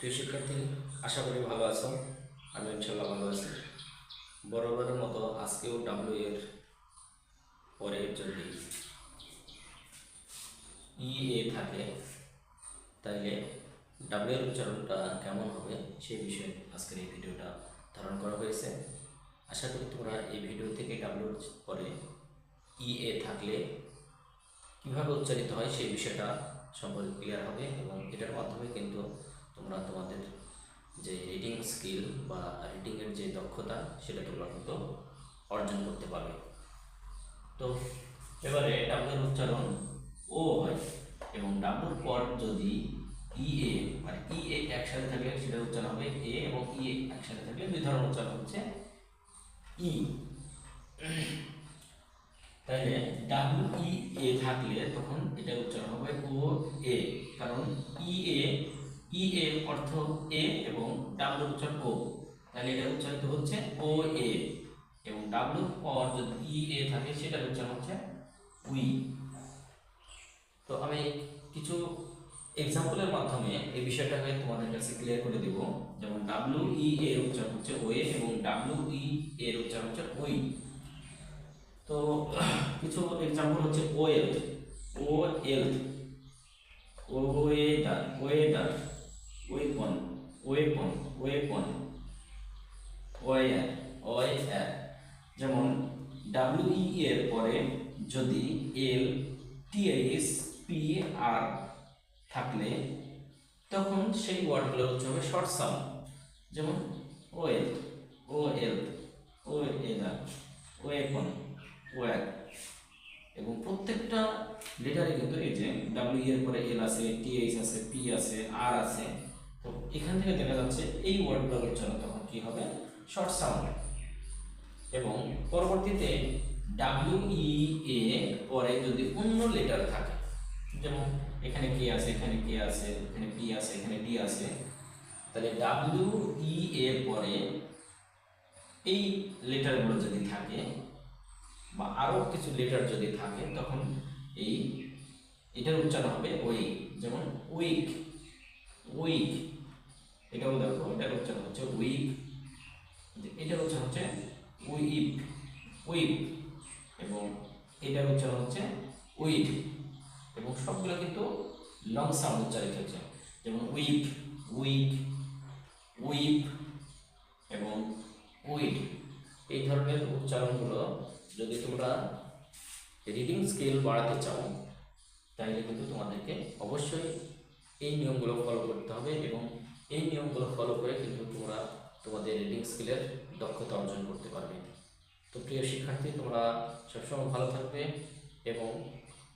প্রিয় শিক্ষার্থী, আশা করি ভালো আছো। আমি ইনশাল্লাহ ভালো আছি। বরাবরের মতো আজকেও ডাব্লিউ এর পরে যদি ই এ থাকে, তাইলে ডাব্লিউ এর উচ্চারণটা কেমন হবে সেই বিষয়ে আজকের এই ভিডিওটা ধারণ করা হয়েছে। আশা করি তোমরা এই ভিডিও থেকে ডাব্লিউর পরে ই এ থাকলে কীভাবে উচ্চারিত হয় সেই বিষয়টা সম্পর্কে ক্লিয়ার হবে এবং এটার মাধ্যমে কিন্তু তোমরা তোমাদের যে রিডিং স্কিল বা রিডিংয়ের যে দক্ষতা, সেটা তোমরা কিন্তু অর্জন করতে পারবে। তো এবারে ডাব্লুর উচ্চারণ ও হয় এবং ডাব্লুর পর যদি ই এ মানে ই এ একসাথে থাকলে সেটা উচ্চারণ হবে এ এবং ই এ একসাথে থাকলে দুই ধরনের উচ্চারণ হচ্ছে ই তাহলে ডাব্লিউ ই এ থাকলে তখন এটা উচ্চারণ হবে ও এ কারণ ই এ ই এ অর্থ এ এবং ডাব্লু উচ্চারণ ও তাহলে এটা উচ্চারিত হচ্ছে ও এ এবং ডাব্লিউ পর যদি ই এ থাকে, সেটার উচ্চারণ হচ্ছে উই তো আমি কিছু এক্সাম্পলের মাধ্যমে এই বিষয়টাকে তোমাদের কাছে ক্লিয়ার করে দেব। যেমন ডাব্লিউ ই এর উচ্চারণ হচ্ছে ও এ এবং ডাব্লু ই এর উচ্চারণ হচ্ছে ওই তো কিছু এক্সাম্পল হচ্ছে ও এল ও এলথ ওয়ার ওয়ার যেমন ডাব্লিউ ই এর পরে যদি এল টিএস পি আর থাকলে, তখন সেই ওয়ার্ডগুলো হচ্ছে হবে শর্ট সাউন্ড যেমন wealth O L O either weapon war এবং প্রত্যেকটা লেটারে কিন্তু এই যে ডাব্লিউ এর পরে এল আছে টিএইচ আছে, পি আছে, আর আছে, তো এখান থেকে দেখা যাচ্ছে এই ওয়ার্ডগুলোর জন্য তখন কি হবে? শর্ট সাউন্ড এবং পরবর্তীতে ডাব্লিউ ই এ পরে যদি অন্য লেটার থাকে, যেমন এখানে কে আছে, এখানে কে আছে, এখানে পি আছে, এখানে ডি আছে, তাহলে ডাব্লিউ ই এর পরে এই লেটারগুলো যদি থাকে বা আরও কিছু লেটার যদি থাকে, তখন এই এটার উচ্চারণ হবে ওই যেমন উইক উইক এটাও দেখো, এটার উচ্চারণ হচ্ছে উইক এটার উচ্চারণ হচ্ছে উইপ উইপ এবং এটার উচ্চারণ হচ্ছে উইড এবং সবগুলো কিন্তু লং সাউন্ড উচ্চারিত হচ্ছে যেমন উইক উইক উইপ এবং উইড এই ধরনের উচ্চারণগুলো যদি তোমরা রিডিং স্কিল বাড়াতে চাও, তাহলে কিন্তু তোমাদেরকে অবশ্যই এই নিয়মগুলো ফলো করতে হবে এবং এই নিয়মগুলো ফলো করে কিন্তু তোমরা তোমাদের রিডিং স্কিলের দক্ষতা অর্জন করতে পারবে। তো প্রিয় শিক্ষার্থী, তোমরা সবসময় ভালো থাকবে এবং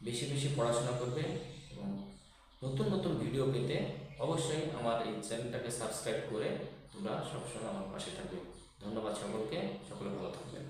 বেশি বেশি পড়াশোনা করবে এবং নতুন নতুন ভিডিও পেতে অবশ্যই আমার এই চ্যানেলটাকে সাবস্ক্রাইব করে তোমরা সবসময় আমার পাশে থাকবে। ধন্যবাদ সকলকে, সকলে ভালো থাকবেন।